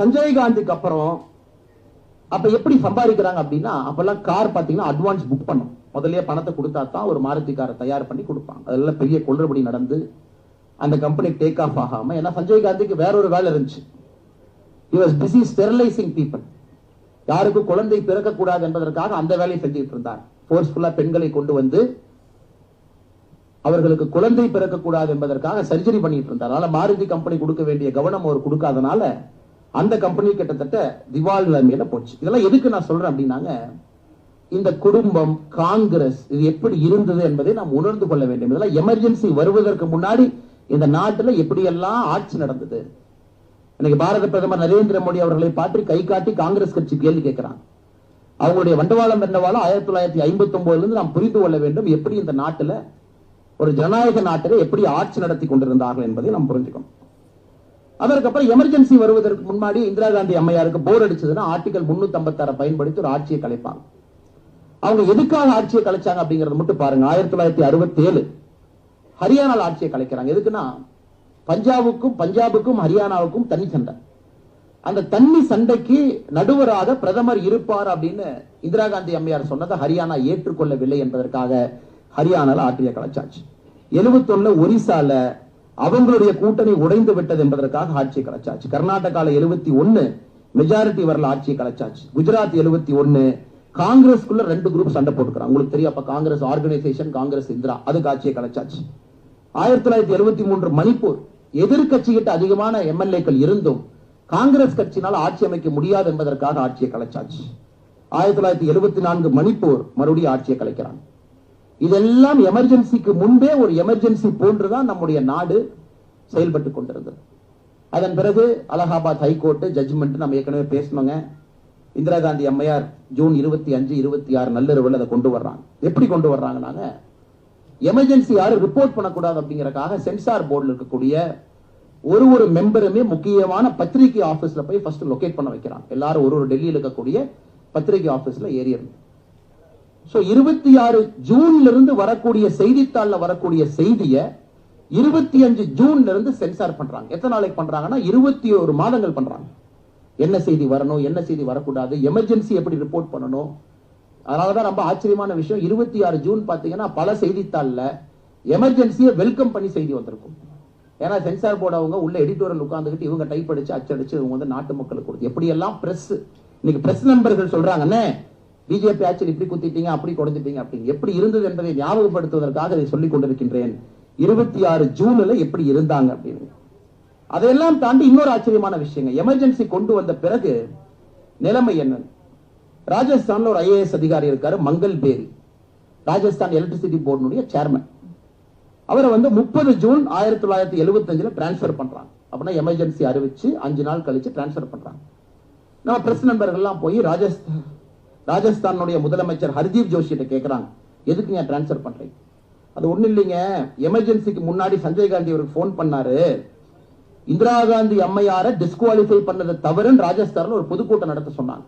சஞ்சய் காந்திக்கு அப்புறம் அப்ப எப்படி சம்பாதிக்கிறாங்க அப்படின்னா அப்பெல்லாம் கார் பாத்தீங்கன்னா அட்வான்ஸ் புக் பண்ணும். முதல்ல பணத்தை கொடுத்தா தான் ஒரு மாருதி காரை தயார் பண்ணி கொடுப்பாங்க. அதெல்லாம் பெரிய கொள்ளுபடி நடந்து அந்த கம்பெனி டேக் ஆஃப் ஆகாம ஏன்னா சஞ்சய் காந்திக்கு வேற ஒரு வேலை இருந்துச்சு. He busy busy sterilising people. யாருக்கும் குழந்தை பிறக்கக்கூடாது என்பதற்காக அந்த வேலையை செஞ்சுட்டு இருந்தார். ஃபோர்ஸ்ஃபுல்லா பெண்களை கொண்டு வந்து அவர்களுக்கு குழந்தை பிறக்கக்கூடாது என்பதற்காக சர்ஜரி பண்ணிட்டு இருந்தார். அதனால மாருதி கம்பெனி கொடுக்க வேண்டிய கவனம் அவர் கொடுக்காதனால அந்த கம்பெனி கிட்டத்தட்ட திவால் நிலைமையில போச்சு. இதெல்லாம் எதுக்கு நான் சொல்றேன் அப்படின்னாங்க இந்த குடும்பம் காங்கிரஸ் இது எப்படி இருந்தது என்பதை நாம் உணர்ந்து கொள்ள வேண்டும். இதெல்லாம் எமர்ஜென்சி வருவதற்கு முன்னாடி இந்த நாட்டுல எப்படியெல்லாம் ஆட்சி நடந்தது? இன்னைக்கு பாரத பிரதமர் நரேந்திர மோடி அவர்களை பார்த்து கை காட்டி காங்கிரஸ் கட்சி கேள்வி கேட்கிறாங்க. அவங்களுடைய வண்டவாளம் என்னவாலும் ஆயிரத்தி தொள்ளாயிரத்தி ஐம்பத்தி ஒன்பதுல இருந்து நாம் புரிந்து கொள்ள வேண்டும் எப்படி இந்த நாட்டுல ஒரு ஜனநாயக நாட்டில் எப்படி ஆட்சி நடத்தி கொண்டிருந்தார்கள் என்பதை நாம் புரிஞ்சுக்கணும். அதற்கப்புறம் எமர்ஜென்சி வருவதற்கு முன்னாடி இந்திரா காந்தி அம்மையாருக்கு போர் அடிச்சதுன்னா ஆர்டிகல் முன்னூத்தி ஐம்பத்தாறு பயன்படுத்தி ஒரு ஆட்சியை கலைப்பாங்க. அவங்க எதுக்காக ஆட்சியை கலைச்சாங்க அப்படிங்கறத மட்டும் பாருங்க. ஆயிரத்தி தொள்ளாயிரத்தி அறுபத்தி ஏழு ஹரியானால ஆட்சியை கலைக்கிறாங்க. எதுக்குன்னா பஞ்சாபுக்கும் பஞ்சாபுக்கும் ஹரியானாவுக்கும் தனி சண்டை. அந்த தண்ணி சண்டைக்கு நடுவராக பிரதமர் இருப்பார் அப்படின்னு இந்திரா காந்தி அம்மையார் சொன்னதை ஹரியானா ஏற்றுக்கொள்ளவில்லை என்பதற்காக ஹரியானால ஆட்சியை கலைச்சாச்சு. எழுபத்தொன்னு ஒரிசால அவங்களுடைய கூட்டணி உடைந்து விட்டது என்பதற்காக ஆட்சியை கலைச்சாச்சு. கர்நாடகால எழுபத்தி ஒன்னு மெஜாரிட்டி வரல ஆட்சியை கலைச்சாச்சு. குஜராத் எழுபத்தி ஒன்னு காங்கிரஸ்க்குள்ள ரெண்டு குரூப் சண்டை போட்டுக்கிறாங்க. உங்களுக்கு தெரியும் அப்ப காங்கிரஸ் ஆர்கனைசேஷன் காங்கிரஸ் இந்திரா அதுக்கு ஆட்சியை கலைச்சாச்சு. ஆயிரத்தி தொள்ளாயிரத்தி எழுபத்தி மூன்று மணிப்பூர் எதிர்கட்சிகிட்ட அதிகமான எம்எல்ஏக்கள் இருந்தும் காங்கிரஸ் கட்சியினால் ஆட்சி அமைக்க முடியாது என்பதற்காக ஆட்சியை கலைச்சாச்சு. ஆயிரத்தி தொள்ளாயிரத்தி எழுபத்தி நான்கு மணிப்பூர் மறுபடியும் ஆட்சியை கலைக்கிறாங்க. இதெல்லாம் எமர்ஜென்சிக்கு முன்பே ஒரு எமர்ஜென்சி போன்றுதான் நம்முடைய நாடு செயல்பட்டு கொண்டிருந்தது. அதன் பிறகு அலகாபாத் ஹைகோர்ட் ஜட்ஜ்மெண்ட் நம்ம ஏற்கனவே பேசணுங்க இந்திரா காந்தி அம்மையார் ஜூன் இருபத்தி அஞ்சு இருபத்தி ஆறு நள்ளிரவில் அதை கொண்டு வர்றாங்க. எப்படி கொண்டு வர்றாங்கன்னாங்க எமர்ஜென்சி யாரும் ரிப்போர்ட் பண்ணக்கூடாது அப்படிங்கறக்காக சென்சார் போர்டில் இருக்கக்கூடிய ஒரு ஒரு மெம்பருமே முக்கியமான பத்திரிகை ஆபீஸ்ல போய் ஃபர்ஸ்ட் லொகேட் பண்ண வைக்கிறாங்க. எல்லாரும் ஒரு ஒரு டெல்லியில் இருக்கக்கூடிய பத்திரிகை ஆபீஸ்ல ஏறி ஸோ சோ இருபத்தி ஆறு ஜூன்ல இருந்து வரக்கூடிய செய்தித்தாள்ல வரக்கூடிய செய்திய இருபத்தி அஞ்சு ஜூன்ல இருந்து சென்சார் பண்றாங்க. எத்தனை நாளைக்கு பண்றாங்கன்னா இருபத்தி ஒரு மாதங்கள் பண்றாங்க. என்ன செய்தி வரணும் என்ன செய்தி வரக்கூடாது எமர்ஜென்சி எப்படி ரிப்போர்ட் பண்ணணும்? அதனாலதான் ரொம்ப ஆச்சரியமான விஷயம். இருபத்தி ஆறு ஜூன் பாத்தீங்கன்னா பல செய்தித்தாள்ல எமர்ஜென்சியை வெல்கம் பண்ணி செய்தி வந்திருக்கும். ஏன்னா சென்சார் போர்டு அவங்க உள்ள எடிட்டோரியல் உட்காந்துக்கிட்டு இவங்க டைப் அடிச்சு அச்சடிச்சு இவங்க வந்து நாட்டு மக்களுக்கு கொடுத்து எப்படி எல்லாம் பிரஸ் இன்னைக்கு பிரஸ் நண்பர்கள் சொல்றாங்கன்னே பிஜேபி ஆட்சியில் இப்படி குத்திட்டீங்க அப்படி கொடுத்துட்டீங்க அப்படின்னு எப்படி இருந்தது என்பதை ஞாபகப்படுத்துவதற்காக இதை சொல்லிக் கொண்டிருக்கின்றேன். இருபத்தி ஆறு ஜூன்ல எப்படி இருந்தாங்க அப்படின்னு. அதையெல்லாம் தாண்டி இன்னொரு ஆச்சரியமான விஷயங்க. எமர்ஜென்சி கொண்டு வந்த பிறகு நிலைமை என்ன? ராஜஸ்தான்ல ஒரு ஐஏஎஸ் அதிகாரி இருக்காரு மங்கள் பேரி. ராஜஸ்தான் எலக்ட்ரிசிட்டி போர்டுனுடைய சேர்மன் அவரை வந்து முப்பது ஜூன் ஆயிரத்தி தொள்ளாயிரத்தி எழுபத்தி அஞ்சுல டிரான்ஸ்பர் பண்றாங்க. அப்படின்னா எமர்ஜென்சி அறிவிச்சு அஞ்சு நாள் கழிச்சு டிரான்ஸ்பர் பண்றாங்க. நம்ம பிரஸ் நண்பர்கள்லாம் போய் ராஜஸ்தான் ராஜஸ்தானுடைய முதலமைச்சர் ஹர்தீப் ஜோஷிட்ட கேட்கறாங்க எதுக்கு நீங்க டிரான்ஸ்பர் பண்றீங்க அது ஒண்ணு இல்லைங்க. எமர்ஜென்சிக்கு முன்னாடி சஞ்சய் காந்தி அவருக்கு ஃபோன் பண்ணாரு. இந்திரா காந்தி அம்மையார டிஸ்குவாலிஃபை பண்ணதை தவறுன்னு ராஜஸ்தானில் ஒரு பொதுக்கூட்டம் நடத்த சொன்னாங்க.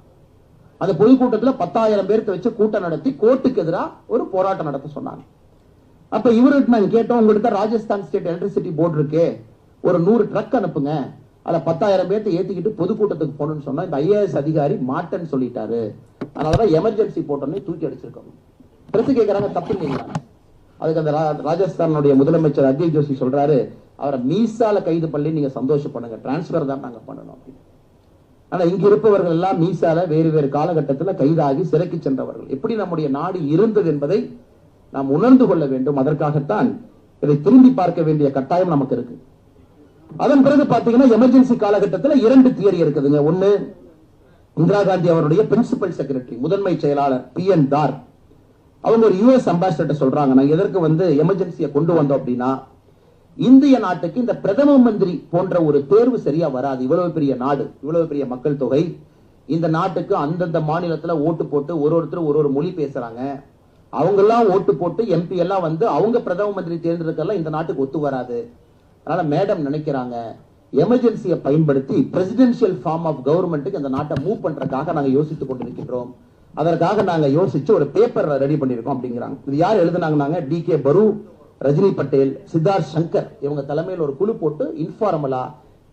அந்த பொதுக்கூட்டத்துல பத்தாயிரம் பேர்த்த வச்சு கூட்டம் நடத்தி கோர்ட்டுக்கு எதிராக ஒரு போராட்டம் நடத்த சொன்னாங்க. அப்ப இவர்கிட்ட நாங்க கேட்டோம் உங்ககிட்ட ராஜஸ்தான் ஸ்டேட் எலக்ட்ரிசிட்டி போர்டு இருக்கு. ஒரு நூறு ட்ரக் அனுப்புங்க. அதுல பத்தாயிரம் பேர்த்த ஏத்திக்கிட்டு பொதுக்கூட்டத்துக்கு போகணும்னு சொன்னா இந்த ஐஏஎஸ் அதிகாரி மாட்டேன்னு சொல்லிட்டாரு. அதனாலதான் எமர்ஜென்சி போட்டோன்னு தூக்கி அடிச்சிருக்கோம். பிரசு கேட்கறாங்க தப்பு இல்லைங்களா? அதுக்கு அந்த ராஜஸ்தானுடைய முதலமைச்சர் அஜய் ஜோஷி சொல்றாரு அவரை மீசால கைது பண்ணி நீங்க சந்தோஷப்படுங்க டிரான்ஸ்பர் தான் நாங்க பண்ணணும் அப்படின்னு. ஆனா இங்க இருப்பவர்கள் எல்லாம் மீசால வேறு வேறு காலகட்டத்தில் கைதாகி சிறைக்கு சென்றவர்கள். எப்படி நம்முடைய நாடு இருந்தது என்பதை நாம் உணர்ந்து கொள்ள வேண்டும். அதற்காகத்தான் இதை திரும்பி பார்க்க வேண்டிய கட்டாயம் நமக்கு இருக்கு. அதன் பிறகு பாத்தீங்கன்னா எமர்ஜென்சி காலகட்டத்தில் இரண்டு தியரி இருக்குதுங்க. ஒண்ணு இந்திரா காந்தி அவருடைய பிரின்சிபல் செக்ரட்டரி முதன்மை செயலாளர் பி என் தார் அவங்க ஒரு யுஎஸ் அம்பாசிடர் சொல்றாங்க நாங்க எதற்கு வந்து எமர்ஜென்சியை கொண்டு வந்தோம் அப்படின்னா இந்திய நாட்டுக்கு இந்த பிரதம மந்திரி போன்ற ஒரு தேர்வு சரியா வராது. இவ்வளவு பெரிய நாடு இவ்வளவு பெரிய மக்கள் தொகை. இந்த நாட்டுக்கு அந்தந்த மாநிலத்துல ஓட்டு போட்டு ஒரு ஒருத்தர் ஒரு ஒரு மொழி பேசுறாங்க. அவங்கெல்லாம் ஓட்டு போட்டு எம்பி எல்லாம் வந்து அவங்க பிரதம மந்திரி தேர்ந்தெடுக்கலாம் இந்த நாட்டுக்கு ஒத்து வராது. அதனால மேடம் நினைக்கிறாங்க எமர்ஜென்சியை பயன்படுத்தி பிரசிடென்சியல் ஃபார்ம் ஆஃப் கவர்மெண்ட்டுக்கு அந்த நாட்டை மூவ் பண்றதுக்காக யோசித்து யோசித்துக் கொண்டிருக்கின்றோம் அதற்காக நாங்கள் யோசிச்சு ஒரு பேப்பர் ரெடி பண்ணியிருக்கோம் அப்படிங்கிறாங்க. இது யார் எழுதுனாங்கன்னாங்க? டி கே பரு ரஜினி பட்டேல் சித்தார்த் சங்கர். இவங்க தலைமையில் ஒரு குழு போட்டு இன்ஃபார்மலா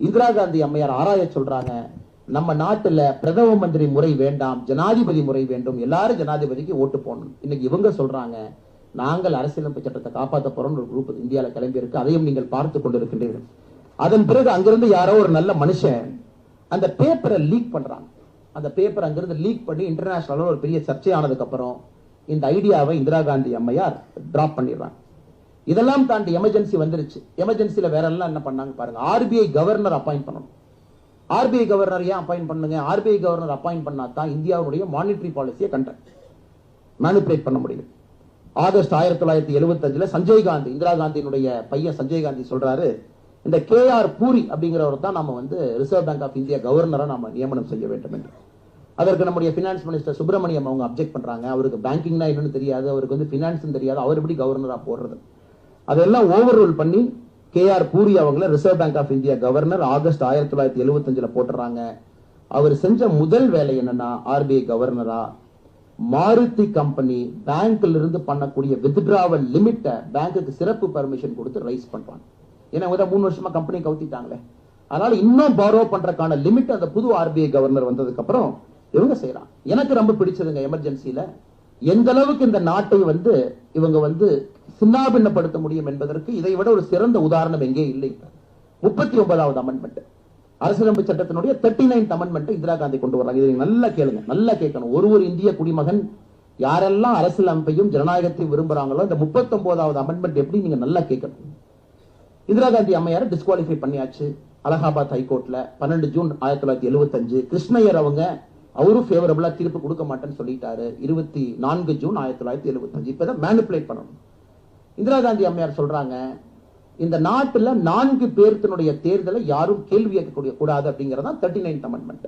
இந்திரா காந்தி அம்மையார் ஆராய சொல்றாங்க. நம்ம நாட்டில் பிரதம மந்திரி முறை வேண்டாம் ஜனாதிபதி முறை வேண்டும். எல்லாரும் ஜனாதிபதிக்கு ஓட்டு போடணும். இன்னைக்கு இவங்க சொல்றாங்க நாங்கள் அரசியலமைப்பு சட்டத்தை காப்பாற்ற போறோம் ஒரு குரூப் இந்தியாவில் கிளம்பி இருக்கு அதையும் நீங்கள் பார்த்து கொண்டிருக்கின்றீர்கள். அதன் பிறகு அங்கிருந்து யாரோ ஒரு நல்ல மனுஷன் அந்த பேப்பரை லீக் பண்றாங்க அந்த பேப்பர் அங்கிருந்து லீக் பண்ணி இன்டர்நேஷனல் ஒரு பெரிய சர்ச்சையானதுக்கு அப்புறம் இந்த ஐடியாவை இந்திரா காந்தி அம்மையார் டிராப் பண்ணிடுறாங்க. இதெல்லாம் தாண்டி எமர்ஜென்சி வந்துருச்சு. எமர்ஜென்சில வேற எல்லாம் என்ன பண்ணாங்க பாருங்க. ஆர்பிஐ கவர்னர் அப்பாயிண்ட் பண்ணணும். ஆர்பிஐ கவர்னர் ஏன் அப்பாயிண்ட் பண்ணுங்க? ஆர்பிஐ கவர்னர் அப்பாயிண்ட் பண்ணா தான் இந்தியாவுடைய மானிட்டரி பாலிசியை கண்ட மேனிபுலேட் பண்ண முடியும். ஆகஸ்ட் ஆயிரத்தி தொள்ளாயிரத்தி எழுபத்தஞ்சில் சஞ்சய் காந்தி இந்திரா காந்தியினுடைய பையன் சஞ்சய் காந்தி சொல்றாரு இந்த கே ஆர் பூரி அப்படிங்கிறவர் தான் நம்ம வந்து ரிசர்வ் பேங்க் ஆஃப் இந்தியா கவர்னரா நாம நியமனம் செய்ய வேண்டும் என்று. அதற்கு நம்முடைய பினான்ஸ் மினிஸ்டர் சுப்பிரமணியம் அவங்க அப்ஜெக்ட் பண்றாங்க. அவருக்கு பேங்கிங்னா என்னன்னு தெரியாது. அவருக்கு வந்து பினான்ஸ் தெரியாது. அவர் எப்படி கவர்னரா போடுறது? அதெல்லாம் ஓவர் ரூல் பண்ணி கே ஆர் பூரி அவங்கள reserve bank of India governor August ஆயிரத்தி தொள்ளாயிரத்தி எழுபத்தஞ்சில் போட்டுறாங்க. அவர் செஞ்ச முதல் வேலை என்னன்னா ஆர்பிஐ கவர்னரா மாருதி கம்பெனி பேங்க்ல இருந்து பண்ணக்கூடிய வித்ட்ராவல் லிமிட்டை பேங்க்குக்கு சிறப்பு பர்மிஷன் கொடுத்து ரைஸ் பண்றாங்க. ஏன்னா இவங்க மூணு வருஷமா கம்பெனி கவுத்திட்டாங்களே. அதனால இன்னும் பாரோ பண்றதுக்கான லிமிட் அந்த புது ஆர்பிஐ கவர்னர் வந்ததுக்கு அப்புறம் இவங்க செய்யறாங்க எனக்கு ரொம்ப பிடிச்சதுங்க எமர்ஜென்சில எந்த அளவுக்கு இந்த நாட்டை வந்து இவங்க வந்து சின்னாபின்னப்படுத்த முடியும் என்பதற்கு இதை விட ஒரு சிறந்த உதாரணம் எங்கே இல்லை முப்பத்தி ஒன்பதாவது அமெண்ட்மெண்ட் அரசியலமைப்பு சட்டத்தினுடைய thirty ninth amendment Indira Gandhi கொண்டு வர்றாங்க. இதை நல்லா கேளுங்க. நல்லா கேட்கணும். ஒரு ஒரு இந்திய குடிமகன் யாரெல்லாம் அரசியலமைப்பையும் ஜனநாயகத்தையும் விரும்புறாங்களோ இந்த முப்பத்தி ஒன்பதாவது அமெண்ட்மெண்ட் எப்படி நீங்க நல்லா கேட்கணும்? இந்திரா காந்தி அம்மையார டிஸ்குவாலிஃபை பண்ணியாச்சு. அலகாபாத் ஹைகோர்ட்ல பன்னெண்டு ஜூன் ஆயிரத்தி தொள்ளாயிரத்தி எழுபத்தஞ்சு கிருஷ்ணயர் அவங்க அவரும் ஃபேவரபிளா தீர்ப்பு கொடுக்க மாட்டேன்னு சொல்லிட்டாரு. இருபத்தி நான்கு ஜூன் ஆயிரத்தி தொள்ளாயிரத்தி எழுபத்தஞ்சு இப்பதான் மேனிப்புலேட் பண்ணணும். இந்திரா காந்தி அம்மையார் சொல்றாங்க இந்த நாட்டுல நான்கு பேர்த்தினுடைய தேர்தலை யாரும் கேள்வி கேட்கக்கூடிய கூடாது அப்படிங்கறதா தேர்ட்டி நைன்த் அமெண்ட்மெண்ட்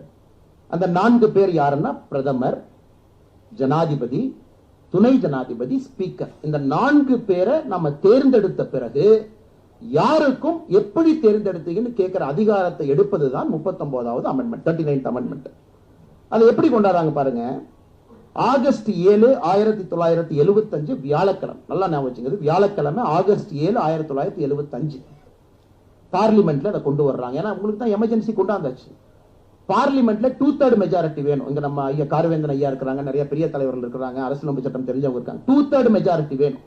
அந்த நான்கு பேர் யாருன்னா பிரதமர் ஜனாதிபதி துணை ஜனாதிபதி ஸ்பீக்கர் இந்த நான்கு பேரை நம்ம தேர்ந்தெடுத்த பிறகு யாருக்கும் எப்படி தேர்ந்தெடுத்தீங்கன்னு கேட்கிற அதிகாரத்தை எடுப்பதுதான் முப்பத்தொன்பதாவது அமெண்ட்மெண்ட் தேர்ட்டி நைன்த் அமெண்ட்மெண்ட் அதை எப்படி கொண்டாடுறாங்க பாருங்க. ஆகஸ்ட் ஏழு ஆயிரத்தி தொள்ளாயிரத்தி எழுபத்தஞ்சு வியாழக்கிழமை. நல்லா ஞாபகம் வச்சுங்க வியாழக்கிழமை ஆகஸ்ட் ஏழு ஆயிரத்தி தொள்ளாயிரத்தி எழுபத்தஞ்சு பார்லிமெண்ட்ல அதை கொண்டு வர்றாங்க. ஏன்னா உங்களுக்கு தான் எமர்ஜென்சி கொண்டாந்தாச்சு. பார்லிமெண்ட்ல டூ தேர்ட் மெஜாரிட்டி வேணும். இங்க நம்ம ஐயா காரவேந்தன் ஐயா இருக்கிறாங்க நிறைய பெரிய தலைவர்கள் இருக்கிறாங்க அரசியலமைப்பு சட்டம் தெரிஞ்சவங்க இருக்காங்க. டூ தேர்ட் மெஜாரிட்டி வேணும்.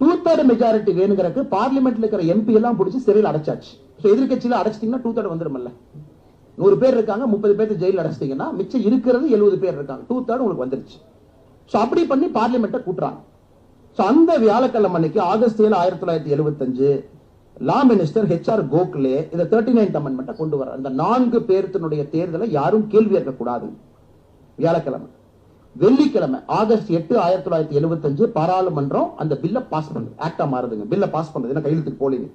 டூ தேர்ட் மெஜாரிட்டி வேணுங்கிறக்கு பார்லிமெண்ட்ல இருக்கிற எம்பி எல்லாம் பிடிச்சி சிறையில் அடைச்சாச்சு. ஸோ எதிர்கட்சியில அடைச்சிட்டீங்கன்னா டூ தேர்ட் வந்துருமல்ல நூறு பேர் இருக்காங்க முப்பது பேர் ஜெயில் அடைச்சிட்டீங்கன்னா மிச்சம் இருக்கிறது எழுபது பேர் இருக்காங்க. டூ தேர்ட் உங்களுக்கு வந்துருச்சு. ஸோ அப்படி பண்ணி பார்லிமெண்ட்டை கூட்டுறாங்க. ஸோ அந்த வியாழக்கிழமை அன்னைக்கு ஆகஸ்ட் ஏழு ஆயிரத்தி தொள்ளாயிரத்தி எழுபத்தஞ்சு லா மினிஸ்டர் ஹெச்ஆர் கோக்லே இந்த தேர்ட்டி நைன்த் அமெண்ட்மெண்ட்டை கொண்டு வர அந்த நான்கு பேர்த்தினுடைய தேர்தலை யாரும் கேள்வி கேட்கக்கூடாது வியாழக்கிழமை. வெள்ளிக்கிழமை ஆகஸ்ட் எட்டு ஆயிரத்தி தொள்ளாயிரத்தி எழுபத்தஞ்சு பாராளுமன்றம் அந்த பில்ல பாஸ் பண்ணுது. ஆக்டா மாறுதுங்க. பில்ல பாஸ் பண்ணுது. என்ன கையெழுத்துக்கு போலீங்க.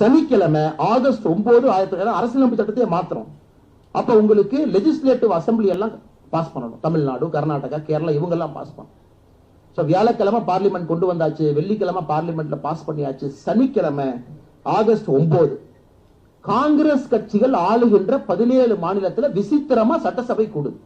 சனிக்கிழமை ஆகஸ்ட் ஒன்பது ஆயிரத்தி தொள்ளாயிரத்தி அரசியலமைப்பு சட்டத்தையே மாத்திரம் அப்ப உங்களுக்கு லெஜிஸ்லேட்டிவ் அசம்பிளி எல்லாம் பாஸ் பண்ணணும். தமிழ்நாடு கர்நாடகா கேரளா இவங்கெல்லாம் பாஸ் பண்ணணும். ஸோ வியாழக்கிழமை பார்லிமெண்ட் கொண்டு வந்தாச்சு. வெள்ளிக்கிழமை பார்லிமெண்ட்ல பாஸ் பண்ணியாச்சு. சனிக்கிழமை ஆகஸ்ட் ஒன்பது. காங்கிரஸ் கட்சிகள் ஆளுகின்ற பதினேழு மாநிலத்தில் விசித்திரமா சட்டசபை கூடுது.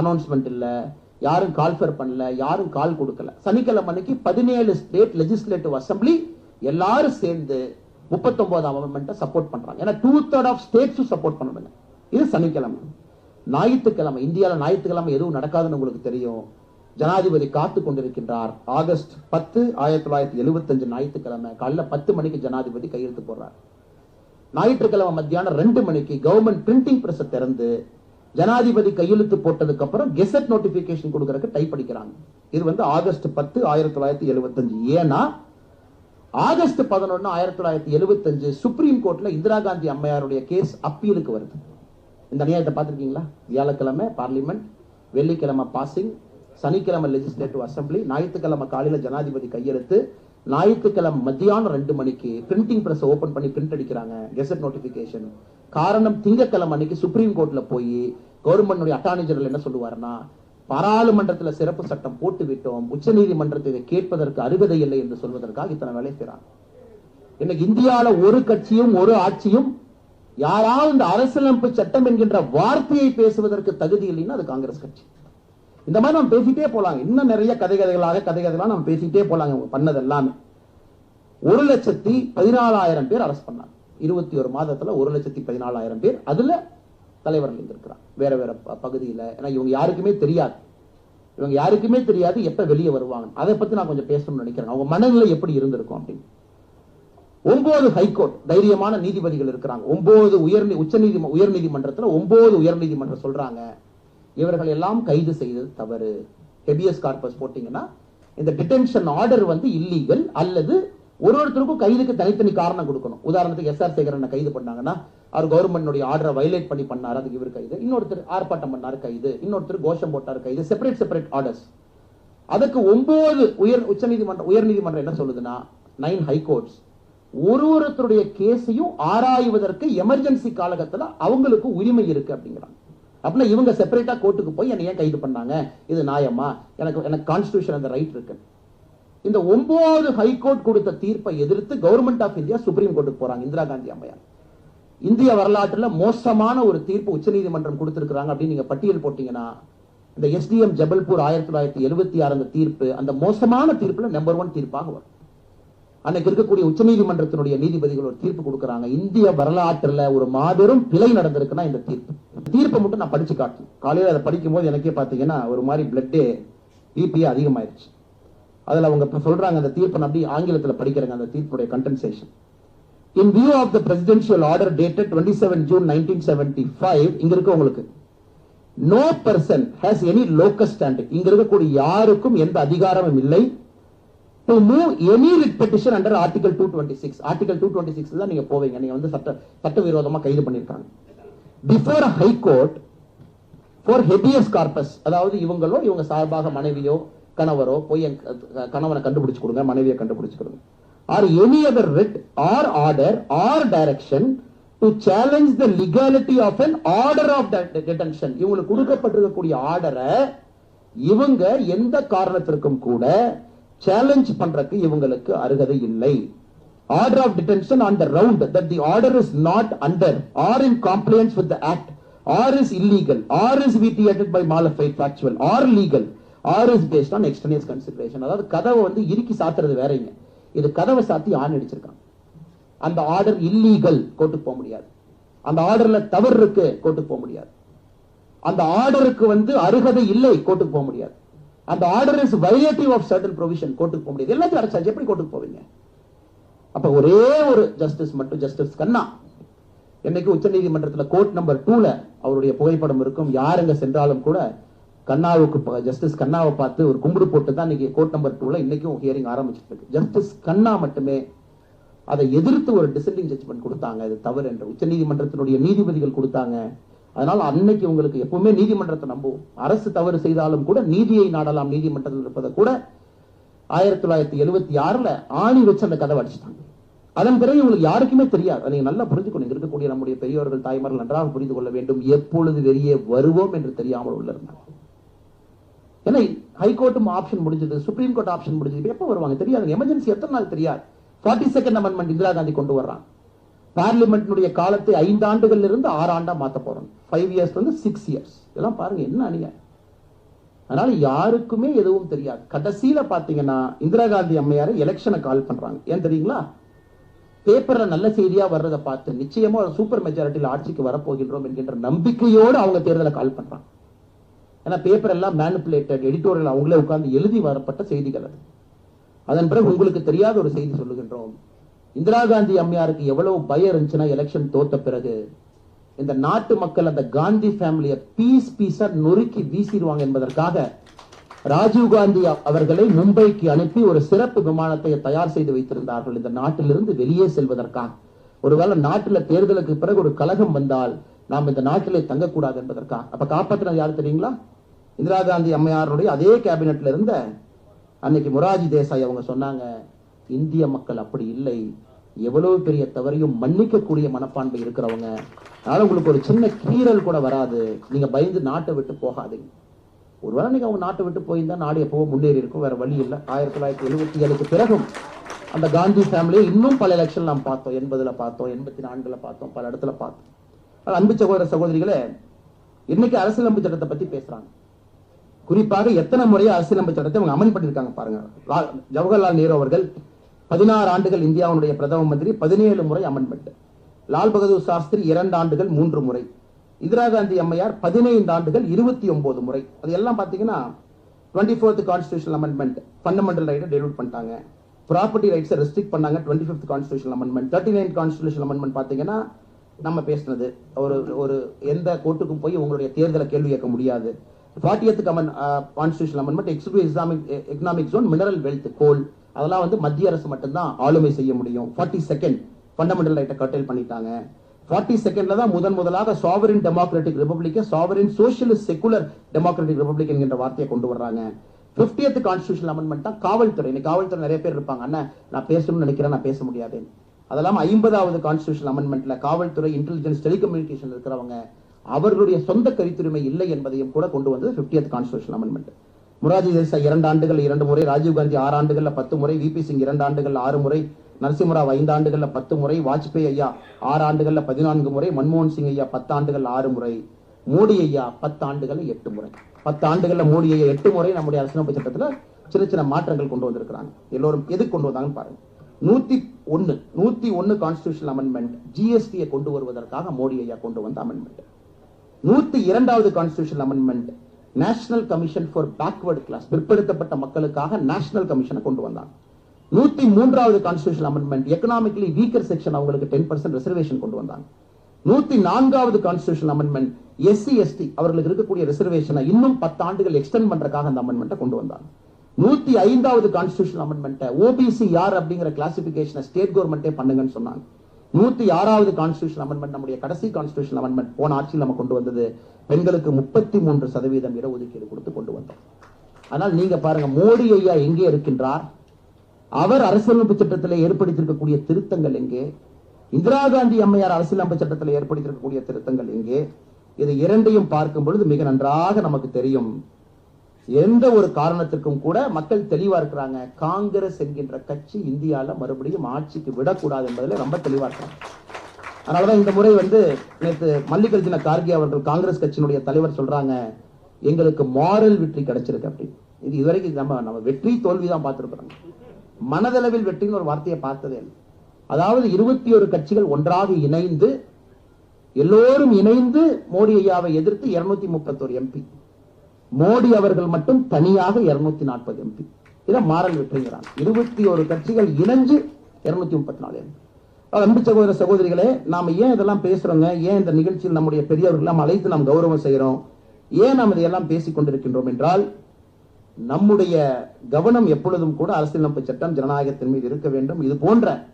அனௌன்ஸ்மெண்ட் இல்லை. யாரும் கால்ஃபர் பண்ணல யாரும் கால் கொடுக்கல. சனிக்கிழமை அன்னைக்கு பதினேழு ஸ்டேட் லெஜிஸ்லேட்டிவ் அசம்பிளி எல்லாரும் சேர்ந்து முப்பத்தொன்பதாம் அமெண்ட்மெண்ட்டை சப்போர்ட் பண்றாங்க. ஏன்னா டூ தேர்ட் ஆஃப் ஸ்டேட்ஸும் சப்போர்ட் பண்ணணுங்க. இது சனிக்கிழமை. ஞாயிற்றுக்கிழமை இந்தியாவில் ஞாயிற்றுக்கிழமை எதுவும் நடக்காதுன்னு உங்களுக்கு தெரியும். ஜனாதிபதி காத்து கொண்டிருக்கின்றார். ஆகஸ்ட் பத்து ஆயிரத்தி தொள்ளாயிரத்தி எழுபத்தஞ்சு ஞாயிற்றுக்கிழமை. காலைல பத்து மணிக்கு ஜனாதிபதி கையெழுத்து போடுறார். ஞாயிற்றுக்கிழமை மத்தியானம் ரெண்டு மணிக்கு கவர்மெண்ட் பிரிண்டிங் பிரஸ் திறந்து ஜனாதிபதி கையெழுத்து போட்டதுக்கு அப்புறம் கெசட் நோட்டிபிகேஷன் கொடுக்கறதுக்கு டைப் அடிக்கிறாங்க இது வந்து ஆகஸ்ட் பத்து ஆயிரத்தி தொள்ளாயிரத்தி எழுபத்தஞ்சு ஏன்னா ஆகஸ்ட் பதினொன்னு ஆயிரத்தி தொள்ளாயிரத்தி எழுபத்தஞ்சு சுப்ரீம் கோர்ட்ல இந்திரா காந்தி அம்மையாருடைய கேஸ் அப்பீலுக்கு வருது. இந்த அநியாயத்தை பார்த்திருக்கீங்களா? வியாழக்கிழமை பார்லிமெண்ட் வெள்ளிக்கிழமை பாசிங் சனிக்கிழமை லெஜிஸ்லேட்டிவ் அசம்பிளி ஞாயிற்றுக்கிழமை காலையில ஜனாதிபதி கையெழுத்து ஞாயிற்றுக்கிழமை மத்தியானம் ரெண்டு மணிக்கு பிரிண்டிங் பிரஸ் ஓபன் பண்ணி பிரிண்ட் அடிக்கிறாங்க கெசட் நோட்டிபிகேஷன் காரணம் திங்கக்கிழமை அன்னைக்கு சுப்ரீம் கோர்ட்ல போய் கவர்மெண்ட் அட்டார்னி ஜெனரல் என்ன சொல்லுவாருன்னா பாராளுமன்றத்துல சிறப்பு சட்டம் போட்டு விட்டோம் உச்ச நீதிமன்றத்தை இதை கேட்பதற்கு அருகதை இல்லை என்று சொல்வதற்காக இத்தனை வேலை செய்யறாங்க இன்னைக்கு இந்தியால ஒரு கட்சியும் ஒரு ஆட்சியும் யாராவது இந்த அரசியலமைப்பு சட்டம் என்கின்ற வார்த்தையை பேசுவதற்கு தகுதி இல்லைன்னா அது காங்கிரஸ் கட்சி. இந்த மாதிரி நம்ம பேசிட்டே போலாங்க. இன்னும் நிறைய கதை கதைகளாக கதை கதைகளாக நம்ம பேசிட்டே போலாங்க அவங்க பண்ணது எல்லாமே ஒரு லட்சத்தி பதினாலாயிரம் பேர் அரெஸ்ட் பண்ணாங்க. இருபத்தி ஒரு மாதத்துல ஒரு லட்சத்தி பதினாலாயிரம் பேர் அதுல தலைவர்கள் இருந்திருக்கிறான் வேற வேற ப- பகுதியில. ஏன்னா இவங்க யாருக்குமே தெரியாது. இவங்க யாருக்குமே தெரியாது எப்ப வெளியே வருவாங்க அதை பத்தி நான் கொஞ்சம் பேசணும்னு நினைக்கிறேன். அவங்க மனநிலை எப்படி இருந்திருக்கும் அப்படின்னு. ஒன்பது ஹைகோர்ட் தைரியமான நீதிபதிகள் இருக்கிறாங்க. ஒன்பது உயர் உச்ச நீதி உயர் நீதிமன்றத்துல ஒன்பது உயர் நீதிமன்றம் சொல்றாங்க. இவர்கள் எல்லாம் கைது செய்தது தவறு. ஹெபியஸ் கார்பஸ் போட்டீங்கன்னா இந்த டிடென்ஷன் ஆர்டர் வந்து இல்லீகல் அல்லது ஒரு ஒருத்தருக்கும் கைதுக்கு தனித்தனி காரணம் கொடுக்கணும். உதாரணத்துக்கு எஸ் ஆர் சேகரனை கைது பண்ணாங்கன்னா அவர் கவர்மெண்டுடைய ஆர்டரை வயலேட் பண்ணி பண்ணார் அதுக்கு இவர் கைது. இன்னொருத்தர் ஆர்ப்பாட்டம் பண்ணார் கைது. இன்னொருத்தர் கோஷம் போட்டார் கைது. செப்பரேட் செப்பரேட் ஆர்டர்ஸ் அதுக்கு ஒன்பது உயர் உச்சநீதிமன்றம் உயர் நீதிமன்றம் என்ன சொல்லுதுன்னா நைன் ஹைகோர்ட்ஸ் ஒரு ஒருத்தருடைய கேஸையும் ஆராய்வதற்கு எமர்ஜென்சி காலகட்டத்தில் அவங்களுக்கு உரிமை இருக்கு அப்படிங்கிறாங்க. அப்படின்னா இவங்க செப்பரேட்டா கோர்ட்டுக்கு போய் என்னை ஏன் கைது பண்ணாங்க? இது நியாயமா? எனக்கு எனக்கு கான்ஸ்டியூஷன் அந்த ரைட் இருக்கு. இந்த ஒன்பது ஹைகோர்ட் கொடுத்த தீர்ப்பை எதிர்த்து கவர்மெண்ட் ஆஃப் இந்தியா சுப்ரீம் கோர்ட்டுக்கு போறாங்க இந்திரா காந்தி அம்மையார். இந்திய வரலாற்றுல மோசமான ஒரு தீர்ப்பு உச்சநீதிமன்றம் கொடுத்திருக்கிறாங்க அப்படின்னு நீங்க பட்டியல் போட்டீங்கன்னா இந்த எஸ்டிஎம் ஜபல்பூர் ஆயிரத்தி தொள்ளாயிரத்தி எழுபத்தி ஆறு அந்த தீர்ப்பு அந்த மோசமான தீர்ப்புல நம்பர் ஒன் தீர்ப்பாக வரும். அன்னைக்கு இருக்கக்கூடிய உச்சநீதிமன்றத்தினுடைய நீதிபதிகள் ஒரு தீர்ப்பு கொடுக்கறாங்க. இந்திய வரலாற்றுல ஒரு மாபெரும் பிழை நடந்திருக்குன்னா இந்த தீர்ப்பு. தீர்ப்பை மட்டும் நான் படிச்சு காட்டணும் காலையில அதை படிக்கும் போது எனக்கே பாத்தீங்கன்னா ஒரு மாதிரி பிளட்டே பிபி அதிகமாயிருச்சு. அதுல அவங்க இப்ப சொல்றாங்க அந்த தீர்ப்பை நான் அப்படியே ஆங்கிலத்துல படிக்கிறாங்க அந்த தீர்ப்புடைய condensation in view of the presidential order dated twenty seven June nineteen seventy five இங்க இருக்க உங்களுக்கு. No person has any locus stand இங்க இருக்கக்கூடிய யாருக்கும் எந்த அதிகாரமும் இல்லை. To move any writ petition under article two twenty six article two twenty six தான் நீங்க போவீங்க. நீங்க வந்து சட்ட சட்டவிரோதமா கைது பண்ணிருக்காங்க. Before high court for habeas corpus அதாவது இவங்களோ இவங்க சார்பாக மனைவியோ கணவரோ போய் என் கணவனை கண்டுபிடிச்சு கொடுங்க மனைவியை கண்டுபிடிச்சு கொடுங்க. Or any other writ or order or direction to challenge the legality of an order of detention இவங்களுக்கு கொடுக்கப்பட்டிருக்கக்கூடிய ஆர்டரை இவங்க எந்த காரணத்திற்கும் கூட சேலஞ்ச் பண்றதுக்கு இவங்களுக்கு அருகதை இல்லை. Order of detention on the ground that the order is not under or in compliance with the act or is illegal or is vitiated by mala fide factual or legal or is based on extraneous consideration அதாவது கதவை வந்து இறுக்கி சாத்துறது வேறங்க இது கதவை சாத்தி ஆண் அடிச்சிருக்காங்க அந்த ஆர்டர் இல்லீகல் கோர்ட்டுக்கு போக முடியாது. அந்த ஆர்டர்ல தவறு இருக்கு கோர்ட்டுக்கு போக முடியாது. அந்த ஆர்டருக்கு வந்து அருகதை இல்லை கோர்ட்டுக்கு போக முடியாது. அந்த order is violative of certain provision கோர்ட்டுக்கு போக முடியாது. எல்லாத்தையும் அடைச்சாச்சு. எப்படி கோர்ட்டுக்கு போவீங்க? அப்ப ஒரே ஒரு ஜஸ்டிஸ் மட்டும் ஜஸ்டிஸ் கண்ணா. என்னைக்கு உச்சநீதிமன்றத்துல கோர்ட் நம்பர் டூல அவருடைய புகைப்படம் இருக்கும் யாருங்க சென்றாலும் கூட கண்ணாவுக்கு ஜஸ்டிஸ் கண்ணாவை பார்த்து ஒரு கும்பிடு போட்டு தான் இன்னைக்கு கோர்ட் நம்பர் டூல இன்னைக்கும் ஹியரிங் ஆரம்பிச்சிட்டு இருக்கு. ஜஸ்டிஸ் கண்ணா மட்டுமே அதை எதிர்த்து ஒரு டிசெண்டிங் ஜட்ஜ்மெண்ட் கொடுத்தாங்க. இது தவறு என்று உச்ச நீதிமன்றத்தினுடைய நீதிபதிகள் கொடுத்தாங்க. அதனால் அன்னைக்கு உங்களுக்கு எப்பவுமே நீதிமன்றத்தை நம்புவோம். அரசு தவறு செய்தாலும் கூட நீதியை நாடலாம். நீதிமன்றத்தில் இருப்பதை கூட ஆயிரத்தி தொள்ளாயிரத்தி எழுபத்தி ஆறுல ஆணி வச்சு அந்த கதை அடிச்சிட்டாங்க. அதன் பிறகு உங்களுக்கு யாருக்குமே தெரியாது. அதை நீங்க நல்லா புரிஞ்சுக்கணும் இருக்கக்கூடிய நம்முடைய பெரியவர்கள் தாய்மார்கள் நன்றாக புரிந்து கொள்ள வேண்டும். எப்பொழுது வெளியே வருவோம் என்று தெரியாமல் உள்ள இருந்தாங்க. ஏன்னா ஹைகோர்ட்டும் ஆப்ஷன் முடிஞ்சது. சுப்ரீம் கோர்ட் ஆப்ஷன் முடிஞ்சது. எப்போ வருவாங்க? தெரியாது. எமர்ஜென்சி எத்தனை நாள் தெரியாது. Forty second amendment Indira Gandhi கொண்டு வர்றாங்க. பார்லிமெண்ட்னுடைய காலத்தை ஐந்து ஆண்டுகள்ல இருந்து ஆறு ஆண்டா மாத்த போறோம். ஃபைவ் இயர்ஸ் வந்து சிக்ஸ் இயர்ஸ் இதெல்லாம் பாருங்க என்ன அநியாயம்? அதனால யாருக்குமே எதுவும் தெரியாது. கடைசியில பாத்தீங்கன்னா இந்திரா காந்தி அம்மையார எலெக்ஷனை கால் பண்றாங்க. ஏன் தெரியுங்களா? பேப்பர்ல நல்ல செய்தியா வர்றதை பார்த்து நிச்சயமா ஒரு சூப்பர் மெஜாரிட்டியில் ஆட்சிக்கு வரப்போகின்றோம் என்கின்ற நம்பிக்கையோடு அவங்க தேர்தலை கால் பண்றாங்க. ஏன்னா பேப்பர் எல்லாம் மேனுப்புலேட்டட் எடிட்டோரியல் அவங்களே உட்கார்ந்து எழுதி வரப்பட்ட செய்திகள் அது. அதன் பிறகு உங்களுக்கு தெரியாத ஒரு செய்தி சொல்லுகின்றோம். இந்திரா காந்தி அம்மையாருக்கு எவ்வளவு பயம் இருந்துச்சுன்னா எலெக்ஷன் தோத்த பிறகு இந்த நாட்டு மக்கள் அந்த காந்தி ஃபேமிலியை பீஸ் பீஸா நொறுக்கி வீசிடுவாங்க என்பதற்காக ராஜீவ் காந்தி அவர்களை மும்பைக்கு அனுப்பி ஒரு சிறப்பு விமானத்தை தயார் செய்து வைத்திருந்தார்கள். இந்த நாட்டிலிருந்து வெளியே செல்வதற்காக. ஒருவேளை நாட்டில் தேர்தலுக்கு பிறகு ஒரு கலகம் வந்தால் நாம் இந்த நாட்டிலே தங்கக்கூடாது என்பதற்காக. அப்ப காப்பாற்றினது யாரு தெரியுங்களா? இந்திரா காந்தி அம்மையாருடைய அதே கேபினெட்ல இருந்த அன்னைக்கு மொராஜி தேசாய் அவங்க சொன்னாங்க இந்திய மக்கள் அப்படி இல்லை. எவ்வளவு பெரிய தவறையும் மன்னிக்கக்கூடிய மனப்பான்மை இருக்கிறவங்க அதனால உங்களுக்கு ஒரு சின்ன கீறல் கூட வராது. நீங்க பயந்து நாட்டை விட்டு போகாதீங்க. ஒருவேளை நீங்க அவங்க நாட்டை விட்டு போயிருந்தா நாடு எப்பவோ முன்னேறி இருக்கும் வேற வழி இல்லை. ஆயிரத்தி தொள்ளாயிரத்தி எழுபத்தி ஏழுக்கு பிறகும் அந்த காந்தி ஃபேமிலியை இன்னும் பல எலெக்ஷன் நாம் பார்த்தோம். எண்பதுல பார்த்தோம் எண்பத்தி நான்குல பார்த்தோம் பல இடத்துல பார்த்தோம். அன்பு சகோதர சகோதரிகளே இன்னைக்கு அரசியலமைப்பு சட்டத்தை பத்தி பேசுறாங்க. குறிப்பாக எத்தனை முறையை அரசியலமைப்பு சட்டத்தை அவங்க அமல் பண்ணிருக்காங்க பாருங்க ஜவஹர்லால் நேரு அவர்கள் பதினாறு ஆண்டுகள் இந்தியாவுடைய பிரதம மந்திரி பதினேழு முறை அமெண்ட்மெண்ட் லால் பகதூர் சாஸ்திரி இரண்டு ஆண்டுகள் மூன்று முறை. இந்திரா காந்தி அம்மையார் பதினைந்து ஆண்டுகள் இருபத்தி ஒன்பது முறை. அது எல்லாம் பார்த்தீங்கன்னா twenty fourth constitution amendment fundamental ரைட்டை diluted பண்ணிட்டாங்க. ப்ராப்பர்ட்டி ரைட்ஸை ரெஸ்ட்ரிக்ட் பண்ணாங்க twenty fifth constitution amendment thirty nine constitution amendment பார்த்தீங்கன்னா நம்ம பேசினது. ஒரு ஒரு எந்த கோர்ட்டுக்கும் போய் உங்களுடைய தேர்தலை கேள்வி கேட்க முடியாது. Fortieth common constitution amendment exclusive economic zone mineral wealth coal அதெல்லாம் வந்து மத்திய அரசு மட்டும்தான் ஆளுமை செய்ய முடியும். ஃபார்ட்டி செகண்ட் ஃபண்டமெண்டல் ரைட்டை கட்டல் பண்ணிட்டாங்க. ஃபார்ட்டி செகண்ட்ல தான் முதன் முதலாக sovereign democratic republic sovereign socialist secular democratic republic என்கின்ற வார்த்தையை கொண்டு வர்றாங்க. பிப்டியத் கான்ஸ்டியூஷன் அமெண்ட்மெண்ட் தான் காவல்துறை. இன்னைக்கு காவல்துறை நிறைய பேர் இருப்பாங்க. அண்ணா நான் பேசணும்னு நினைக்கிறேன் நான் பேச முடியாது. அதெல்லாம் ஐம்பதாவது கான்ஸ்டியூஷன் அமெண்ட்மெண்ட்ல காவல்துறை இன்டெலிஜென்ஸ் டெலிகம்யூனிகேஷன் இருக்கிறவங்க அவர்களுடைய சொந்த கருத்துரிமை இல்லை என்பதையும் கூட கொண்டு வந்தது fiftieth constitution amendment Morarji Desai இரண்டு ஆண்டுகள் இரண்டு முறை ராஜீவ் காந்தி ஆறு ஆண்டுகள்ல பத்து முறை விபி சிங் இரண்டு ஆண்டுகள் ஆறு முறை நரசிம்மராவ் ஐந்து ஆண்டுகள்ல பத்து முறை வாஜ்பேயி ஐயா ஆறு ஆண்டுகள்ல பதினான்கு முறை மன்மோகன் சிங் ஐயா பத்து ஆண்டுகள் ஆறு முறை மோடி ஐயா பத்து ஆண்டுகள் எட்டு முறை. பத்து ஆண்டுகள்ல மோடி ஐயா எட்டு முறை நம்முடைய அரசியலமைப்பு சட்டத்துல சின்ன சின்ன மாற்றங்கள் கொண்டு வந்திருக்கிறாங்க. எல்லோரும் எது கொண்டு வந்தாங்கன்னு பாருங்க. நூத்தி ஒன்னு நூத்தி ஒன்னு கான்ஸ்டியூஷன் அமெண்ட்மெண்ட் ஜிஎஸ்டியை கொண்டு வருவதற்காக மோடி ஐயா கொண்டு வந்த அமெண்ட்மெண்ட் நூத்தி இரண்டாவது constitution amendment national commission for backward class பிற்படுத்தப்பட்ட மக்களுக்காக நேஷனல் கமிஷனை கொண்டு வந்தாங்க நூத்தி மூன்றாவது constitution amendment economically weaker section அவங்களுக்கு டென் பர்சன்ட் ரிசர்வேஷன் கொண்டு வந்தாங்க நூத்தி நான்காவது கான்ஸ்டியூஷன் அமெண்ட்மெண்ட் எஸ்சி எஸ்டி அவர்களுக்கு இருக்கக்கூடிய ரிசர்வேஷனை இன்னும் பத்து ஆண்டுகள் எக்ஸ்டெண்ட் பண்றதுக்காக அந்த அமெண்ட்மெண்ட்டை கொண்டு வந்தாங்க நூத்தி ஐந்தாவது கான்ஸ்டியூஷன் அமெண்ட்மெண்ட்டை ஓபிசி யார் அப்படிங்கிற கிளாசிபிகேஷனை ஸ்டேட் கவர்மெண்ட்டே பண்ணுங்கன்னு சொன்னாங்க. நூத்தி ஆறாவது கான்ஸ்டியூஷன் அமெண்ட்மெண்ட் நம்முடைய கடைசி கான்ஸ்டியூஷன் அமெண்ட்மெண்ட் போன ஆட்சியில் நம்ம கொண்டு வந்தது பெண்களுக்கு முப்பத்தி மூன்று சதவீதம் இடஒதுக்கீடு கொடுத்து கொண்டு வந்தோம். ஆனால் நீங்க பாருங்க மோடி ஐயா எங்கே இருக்கின்றார்? அவர் அரசியலமைப்பு சட்டத்தில் ஏற்படுத்தியிருக்கக்கூடிய திருத்தங்கள் எங்கே? இந்திரா காந்தி அம்மையார் அரசியலமைப்பு சட்டத்தில் ஏற்படுத்தியிருக்கக்கூடிய திருத்தங்கள் எங்கே? இது இரண்டையும் பார்க்கும் பொழுது மிக நன்றாக நமக்கு தெரியும். எந்த ஒரு காரணத்திற்கும் கூட மக்கள் தெளிவா இருக்கிறாங்க. காங்கிரஸ் என்கின்ற கட்சி இந்தியால மறுபடியும் ஆட்சிக்கு விடக்கூடாது என்பதில் ரொம்ப தெளிவா இருக்காங்க அதனாலதான் இந்த முறை வந்து நேற்று மல்லிகார்ஜுன கார்கே அவர்கள் காங்கிரஸ் கட்சியினுடைய தலைவர் சொல்றாங்க எங்களுக்கு மாரல் வெற்றி கிடைச்சிருக்கு அப்படி இது இதுவரைக்கும் நம்ம நம்ம வெற்றி தோல்வி தான் மனதளவில் வெற்றின்னு ஒரு வார்த்தையை பார்த்ததே இல்லை. அதாவது இருபத்தி ஒரு கட்சிகள் ஒன்றாக இணைந்து எல்லோரும் இணைந்து மோடி ஐயாவை எதிர்த்து இருநூத்தி முப்பத்தோரு எம்பி. மோடி அவர்கள் மட்டும் தனியாக இருநூத்தி நாற்பது எம்பி இதை மாறல் விட்டுகிறான் இருபத்தி ஒரு கட்சிகள் இணைஞ்சு இருநூத்தி முப்பத்தி நாலு எம்பி அன்பு சகோதர சகோதரிகளே நாம் ஏன் இதெல்லாம் பேசுறோங்க? ஏன் இந்த நிகழ்ச்சியில் நம்முடைய பெரியவர்கள்லாம் அழைத்து நாம் கௌரவம் செய்கிறோம்? ஏன் நாம் இதையெல்லாம் பேசிக் கொண்டிருக்கின்றோம் என்றால் நம்முடைய கவனம் எப்பொழுதும் கூட அரசியலமைப்பு சட்டம் ஜனநாயகத்தின் மீது இருக்க வேண்டும். இது போன்ற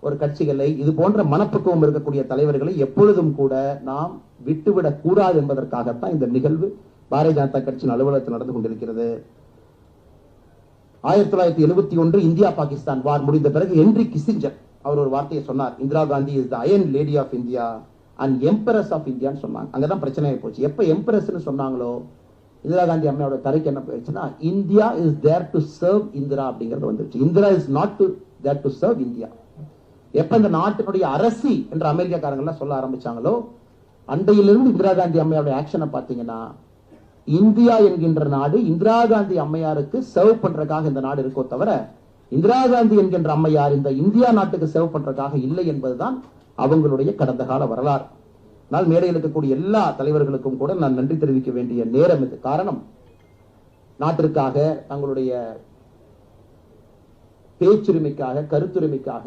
ஒரு கட்சிகளை இது போன்ற மனப்பக்குவம் இருக்கக்கூடிய தலைவர்களை எப்பொழுதும் கூட நாம் விட்டுவிடக் கூடாது என்பதற்காகத்தான் இந்த நிகழ்வு பாரதிய ஜனதா கட்சியின் அலுவலகத்தில் நடந்து கொண்டிருக்கிறது. ஆயிரத்தி தொள்ளாயிரத்தி எழுபத்தி ஒன்று இந்தியா பாகிஸ்தான் வார் முடிந்த பிறகு ஹென்ரி கிசிஞ்சர் அவர் ஒரு வார்த்தையை சொன்னார். Indira Gandhi is the iron lady of India and empress of இந்தியான்னு சொன்னாங்க. அங்கதான் பிரச்சனை ஆகி போச்சு. எப்போ எம்பரஸ்ன்னு சொன்னாங்களோ இந்திரா காந்தி அம்மையோட தரைக்கு என்ன போயிடுச்சுன்னா India is there to serve Indira அப்படிங்கிறது வந்துருச்சு. Indira is not to there to serve India எப்ப இந்த நாட்டினுடைய அரசி என்று அமெரிக்காக்காரங்க எல்லாம் சொல்ல ஆரம்பிச்சாங்களோ அண்டையிலிருந்து இந்திரா காந்தி அம்மையோட ஆக்ஷனை பார்த்தீங்கன்னா இந்தியா என்கின்ற நாடு இந்திரா காந்தி அம்மையாருக்கு சர்வ் பண்றதுக்காக இந்த நாடு இருக்கோ தவிர இந்திரா காந்தி என்கின்ற அம்மையார் இந்த இந்தியா நாட்டுக்கு சர்வ் பண்றதுக்காக இல்லை என்பதுதான் அவங்களுடைய கடந்த கால வரலாறு. ஆனால் மேடையில் இருக்கக்கூடிய எல்லா தலைவர்களுக்கும் கூட நான் நன்றி தெரிவிக்க வேண்டிய நேரம் இது. காரணம் நாட்டிற்காக தங்களுடைய பேச்சுரிமைக்காக கருத்துரிமைக்காக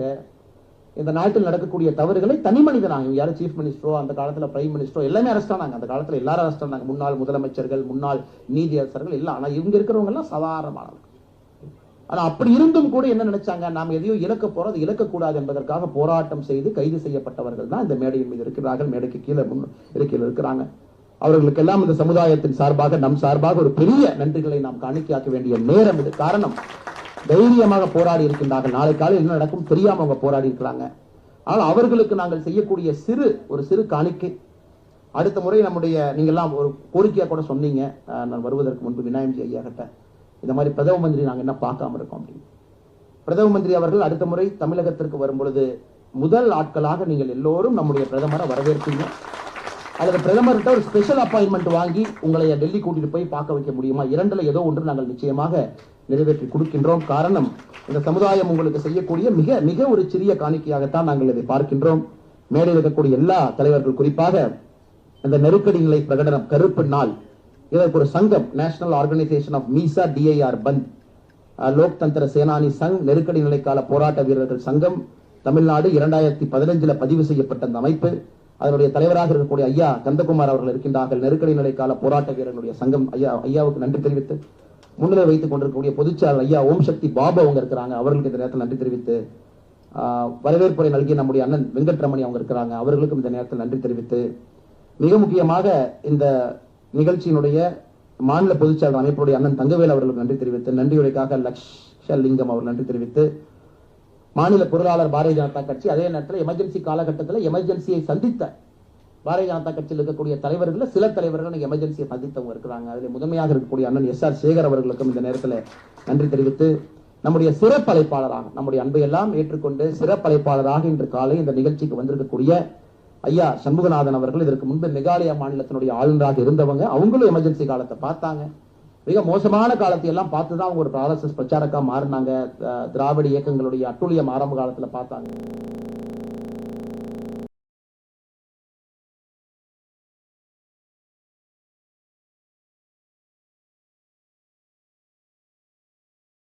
இந்த நாட்டில் நடக்கக்கூடிய தவறுகளை தனி மனிதனாக யாரும் சீஃப் மினிஸ்டரோ அந்த காலத்தில் பிரைம் மினிஸ்டரோ எல்லாமே அரெஸ்ட் ஆனாங்க. அந்த காலத்துல எல்லாரும் அரெஸ்ட் ஆனாங்க. முன்னாள் முதலமைச்சர்கள் முன்னாள் நீதியரசர்கள் எல்லாம். ஆனா இவங்க இருக்கிறவங்க எல்லாம் சாதாரணமானவர்கள் ஆனால் அப்படி இருந்தும் கூட என்ன நினைச்சாங்க? நாம் எதையோ இழக்க போறது இழக்கக்கூடாது என்பதற்காக போராட்டம் செய்து கைது செய்யப்பட்டவர்கள் தான் இந்த மேடையின் மீது இருக்கிறார்கள். மேடைக்கு கீழே முன் இருக்கையில் இருக்கிறாங்க. அவர்களுக்கெல்லாம் இந்த சமுதாயத்தின் சார்பாக நம் சார்பாக ஒரு பெரிய நன்றிகளை நாம் காணிக்கையாக்க வேண்டிய நேரம் இது. காரணம் தைரியமாக போராடி இருக்கின்றார்கள். நாளை காலையில் என்ன நடக்கும்? தெரியாம அவங்க போராடி இருக்கிறாங்க. ஆனால் அவர்களுக்கு நாங்கள் செய்யக்கூடிய சிறு ஒரு சிறு காணிக்கை. அடுத்த முறை நம்முடைய நீங்கெல்லாம் ஒரு கோரிக்கையாக கூட சொன்னீங்க. நான் வருவதற்கு முன்பு விநாயகம் ஐயா கிட்ட இந்த மாதிரி பிரதம மந்திரி நாங்க என்ன பார்க்காம இருக்கோம் அப்படின்னு. பிரதம மந்திரி அவர்கள் அடுத்த முறை தமிழகத்திற்கு வரும் பொழுது முதல் ஆட்களாக நீங்கள் எல்லோரும் நம்முடைய பிரதமரை வரவேற்பீங்க. அல்லது பிரதமர்கிட்ட ஒரு ஸ்பெஷல் அப்பாயின்மெண்ட் வாங்கி உங்களை டெல்லி கூட்டிட்டு போய் பார்க்க வைக்க முடியுமா? இரண்டுல ஏதோ ஒன்று நாங்கள் நிச்சயமாக நிறைவேற்றி கொடுக்கின்றோம். காரணம் இந்த சமுதாயம் உங்களுக்கு செய்யக்கூடிய மிக மிக ஒரு சிறிய காணிக்கையாகத்தான் நாங்கள் இதை பார்க்கின்றோம். மேலே இருக்கக்கூடிய எல்லா தலைவர்கள் குறிப்பாக இந்த நெருக்கடி நிலை பிரகடனம் கருப்பு நாள். இதற்கு ஒரு சங்கம் National Organisation of MISA DIR Bandi Loktantra Senani Sangh நெருக்கடி நிலைக்கால போராட்ட வீரர்கள் சங்கம். தமிழ்நாடு இரண்டாயிரத்தி பதினஞ்சுல பதிவு செய்யப்பட்ட அந்த அமைப்பு. அதனுடைய தலைவராக இருக்கக்கூடிய ஐயா கந்தகுமார் அவர்கள் இருக்கின்றார்கள். நெருக்கடி நிலைக்கால போராட்ட வீரர்களுடைய சங்கம் ஐயா ஐயாவுக்கு நன்றி தெரிவித்து முன்னிலை வைத்துக் கொண்டிருக்கக்கூடிய பொதுச்செயலாளர் ஐயா ஓம் சக்தி பாபு அவங்க இருக்கிறாங்க. அவர்களுக்கு இந்த நேரத்தில் நன்றி தெரிவித்து ஆஹ், வரவேற்புரை நல்கிய நம்முடைய அண்ணன் வெங்கட்ரமணி அவங்க இருக்கிறாங்க. அவர்களுக்கும் இந்த நேரத்தில் நன்றி தெரிவித்து மிக முக்கியமாக இந்த நிகழ்ச்சியினுடைய மாநில பொதுச்செயலாளர் அமைப்புடைய அண்ணன் தங்கவேல் அவர்களுக்கு நன்றி தெரிவித்து நன்றியுரைக்காக லக்ஷலிங்கம் அவர் நன்றி தெரிவித்து மாநில பொருளாளர் பாரதிய ஜனதா கட்சி அதே நேரத்தில் எமர்ஜென்சி காலகட்டத்தில் எமர்ஜென்சியை சந்தித்த பாரதிய ஜனதா கட்சியில் இருக்கக்கூடிய தலைவர்களில் சில தலைவர்கள் எமர்ஜென்சியை சந்தித்தவங்க இருக்கிறாங்க. அதில் முதன்மையாக இருக்கக்கூடிய அண்ணன் எஸ் ஆர் சேகர் அவர்களுக்கும் இந்த நேரத்தில் நன்றி தெரிவித்து நம்முடைய சிறப்பழைப்பாளராக நம்முடைய அன்பையெல்லாம் ஏற்றுக்கொண்டு சிறப்பழைப்பாளராக இன்று காலை இந்த நிகழ்ச்சிக்கு வந்திருக்கக்கூடிய ஐயா சண்முகநாதன் அவர்கள் இதற்கு முன்பு மெகாலயா மாநிலத்தினுடைய ஆளுநராக இருந்தவங்க அவங்களும் எமர்ஜென்சி காலத்தை பார்த்தாங்க. மிக மோசமான காலத்தை எல்லாம் பார்த்து தான் அவங்க ஒரு ஆர்எஸ்எஸ் பிரச்சாரக்கா மாறினாங்க. திராவிட இயக்கங்களுடைய அட்டுழியம் ஆரம்ப காலத்தில் பார்த்தாங்க.